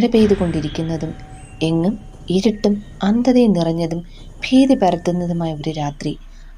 മഴ പെയ്തുകൊണ്ടിരിക്കുന്നതും എങ്ങും ഇരുട്ടും അന്ധതയും നിറഞ്ഞതും ഭീതി പരത്തുന്നതുമായ ഒരു രാത്രി.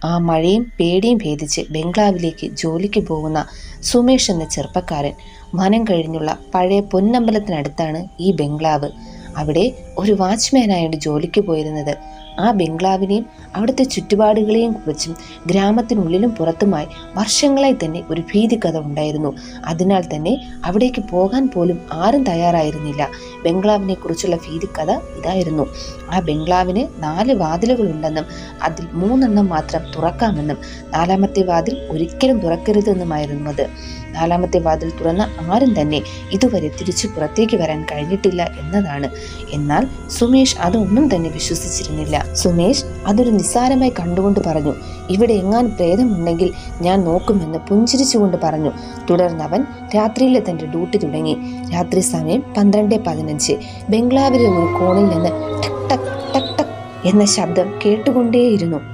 ആ മഴയും പേടിയും ഭേദിച്ച് ബംഗ്ലാവിലേക്ക് ജോലിക്ക് പോകുന്ന സുമേഷ് എന്ന ചെറുപ്പക്കാരൻ വനം കഴിഞ്ഞുള്ള പഴയ പൊന്നമ്പലത്തിനടുത്താണ് ഈ ബംഗ്ലാവ്. അവിടെ ഒരു വാച്ച്മാനായാണ് ജോലിക്ക് പോയിരുന്നത് ആ ബംഗ്ലാവിനെയും അവിടുത്തെ ചുറ്റുപാടുകളെയും കുറിച്ചും ഗ്രാമത്തിനുള്ളിലും പുറത്തുമായി വർഷങ്ങളായി തന്നെ ഒരു ഭീതിക്കഥ ഉണ്ടായിരുന്നു. അതിനാൽ തന്നെ അവിടേക്ക് പോകാൻ പോലും ആരും തയ്യാറായിരുന്നില്ല. ബംഗ്ലാവിനെ കുറിച്ചുള്ള ഭീതിക്കഥ ഇതായിരുന്നു. ആ ബംഗ്ലാവിന് നാല് വാതിലുകളുണ്ടെന്നും അതിൽ മൂന്നെണ്ണം മാത്രം തുറക്കാമെന്നും നാലാമത്തെ വാതിൽ ഒരിക്കലും തുറക്കരുതെന്നുമായിരുന്നു അത്. നാലാമത്തെ വാതിൽ തുറന്ന ആരും തന്നെ ഇതുവരെ തിരിച്ചു പുറത്തേക്ക് വരാൻ കഴിഞ്ഞിട്ടില്ല എന്നതാണ്. എന്നാൽ സുമേഷ് അതൊന്നും തന്നെ വിശ്വസിച്ചിരുന്നില്ല. സുമേഷ് അതൊരു നിസ്സാരമായി കണ്ടുകൊണ്ട് പറഞ്ഞു ഇവിടെ എങ്ങാൻ പ്രേതമുണ്ടെങ്കിൽ ഞാൻ നോക്കുമെന്ന് പുഞ്ചിരിച്ചുകൊണ്ട് പറഞ്ഞു തുടർന്ന് അവൻ രാത്രിയിലെ തന്റെ ഡ്യൂട്ടി തുടങ്ങി. രാത്രി സമയം പന്ത്രണ്ട് പതിനഞ്ച്. ബംഗ്ലാവിലെ ഒരു കോണിൽ നിന്ന് ടക് ടക് ടക് ടക് എന്ന ശബ്ദം കേട്ടുകൊണ്ടേയിരുന്നു.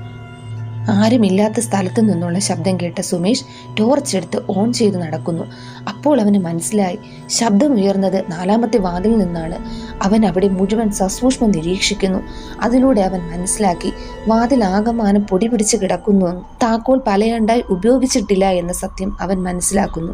ആരുമില്ലാത്ത സ്ഥലത്തു നിന്നുള്ള ശബ്ദം കേട്ട സുമേഷ് ടോർച്ച് എടുത്ത് ഓൺ ചെയ്ത് നടക്കുന്നു. അപ്പോൾ അവന് മനസ്സിലായി ശബ്ദം ഉയർന്നത് നാലാമത്തെ വാതിൽ നിന്നാണ്. അവൻ അവിടെ മുഴുവൻ സസൂക്ഷ്മം നിരീക്ഷിക്കുന്നു. അതിലൂടെ അവൻ മനസ്സിലാക്കി വാതിൽ ആകമാനം പൊടി പിടിച്ച് കിടക്കുന്നു. താക്കോൽ പലയണ്ടായി ഉപയോഗിച്ചിട്ടില്ല എന്ന സത്യം അവൻ മനസ്സിലാക്കുന്നു.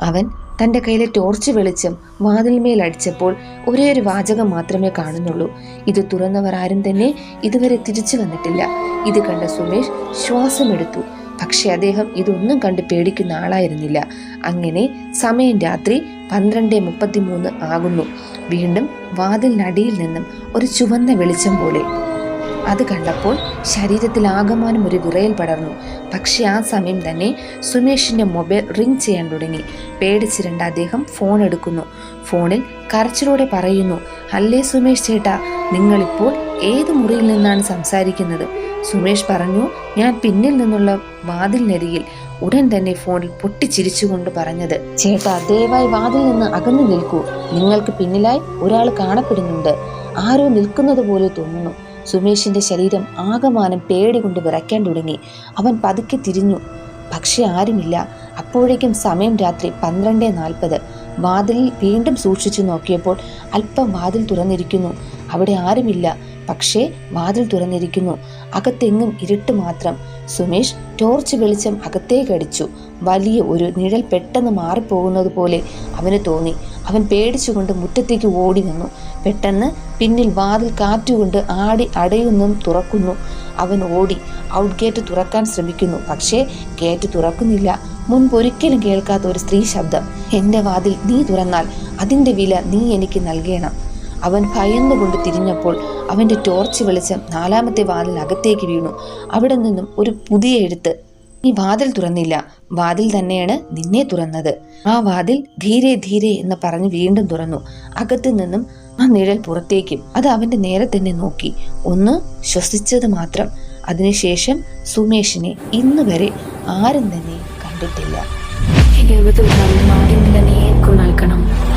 അവൻ തന്റെ കയ്യിലെ ടോർച്ച് വെളിച്ചം വാതിൽമേൽ അടിച്ചപ്പോൾ ഒരേ ഒരു വാചകം മാത്രമേ കാണുന്നുള്ളൂ. ഇത് തുറന്നവർ ആരും തന്നെ ഇതുവരെ തിരിച്ചു വന്നിട്ടില്ല. ഇത് കണ്ട സുമേഷ് ശ്വാസമെടുത്തു. പക്ഷേ അദ്ദേഹം ഇതൊന്നും കണ്ട് പേടിക്കുന്ന ആളായിരുന്നില്ല. അങ്ങനെ സമയം രാത്രി പന്ത്രണ്ട് മുപ്പത്തിമൂന്ന് ആകുന്നു. വീണ്ടും വാതിലിനടിയിൽ നിന്നും ഒരു ചുവന്ന വെളിച്ചം പോലെ അത് കണ്ടപ്പോൾ ശരീരത്തിൽ ആകമാനം ഒരു വിറയൽ പടർന്നു. പക്ഷേ ആ സമയം തന്നെ സുമേഷിന്റെ മൊബൈൽ റിങ് ചെയ്യാൻ തുടങ്ങി. പേടിച്ചിരണ്ട അദ്ദേഹം ഫോൺ എടുക്കുന്നു. ഫോണിൽ കരച്ചിലൂടെ പറയുന്നു അല്ലേ സുമേഷ് ചേട്ടാ നിങ്ങളിപ്പോൾ ഏത് മുറിയിൽ നിന്നാണ് സംസാരിക്കുന്നത്? സുമേഷ് പറഞ്ഞു ഞാൻ പിന്നിൽ നിന്നുള്ള വാതിലിനരികിൽ ഉടൻ തന്നെ ഫോണിൽ പൊട്ടിച്ചിരിച്ചുകൊണ്ട് പറഞ്ഞത് ചേട്ടാ ദയവായി വാതിൽ നിന്ന് അകന്നു നിൽക്കൂ. നിങ്ങൾക്ക് പിന്നിലായി ഒരാൾ കാണപ്പെടുന്നുണ്ട്. ആരോ നിൽക്കുന്നത് പോലെ തോന്നുന്നു. സുമേഷിന്റെ ശരീരം ആകമാനം പേടി കൊണ്ട് വിറയ്ക്കാൻ തുടങ്ങി. അവൻ പതുക്കെ തിരിഞ്ഞു. പക്ഷെ ആരുമില്ല. അപ്പോഴേക്കും സമയം രാത്രി പന്ത്രണ്ട് നാൽപ്പത്. വാതിലിൽ വീണ്ടും സൂക്ഷിച്ചു നോക്കിയപ്പോൾ അല്പം വാതിൽ തുറന്നിരിക്കുന്നു. അവിടെ ആരുമില്ല. പക്ഷേ വാതിൽ തുറന്നിരിക്കുന്നു. അകത്തെങ്ങും ഇരുട്ട് മാത്രം. സുമേഷ് ടോർച്ച് വെളിച്ചം അകത്തേക്കടിച്ചു വലിയ ഒരു നിഴൽ പെട്ടെന്ന് മാറിപ്പോകുന്നത് പോലെ അവന് തോന്നി. അവൻ പേടിച്ചുകൊണ്ട് മുറ്റത്തേക്ക് ഓടി വന്നു. പെട്ടെന്ന് പിന്നിൽ വാതിൽ കാറ്റുകൊണ്ട് ആടി അടയുന്നും തുറക്കുന്നു. അവൻ ഓടി. ഔട്ട് ഗേറ്റ് തുറക്കാൻ ശ്രമിക്കുന്നു. പക്ഷേ ഗേറ്റ് തുറക്കുന്നില്ല. മുൻപൊരിക്കലും കേൾക്കാത്ത ഒരു സ്ത്രീ ശബ്ദം. എന്റെ വാതിൽ നീ തുറന്നാൽ അതിന്റെ വില നീ എനിക്ക് നൽകണം. അവൻ ഭയന്നുകൊണ്ട് തിരിഞ്ഞപ്പോൾ അവന്റെ ടോർച്ച് വെളിച്ചം നാലാമത്തെ വാതിൽ അകത്തേക്ക് വീണു. അവിടെ നിന്നും ഒരു പുതിയ എഴുത്ത്. നീ വാതിൽ തുറന്നില്ല. വാതിൽ തന്നെയാണ് നിന്നെ തുറന്നത്. ആ വാതിൽ ധീരെ ധീരെ എന്ന് പറഞ്ഞ് വീണ്ടും തുറന്നു. അകത്തു നിന്നും ആ നിഴൽ പുറത്തേക്കും. അത് അവന്റെ നേരെ തന്നെ നോക്കി. ഒന്ന് ശ്വസിച്ചത് മാത്രം. അതിനുശേഷം സുമേഷിനെ ഇന്ന് വരെ ആരും തന്നെ കണ്ടിട്ടില്ല. എഴുപത് നാടിന്റെ നീക്കും നൽകണം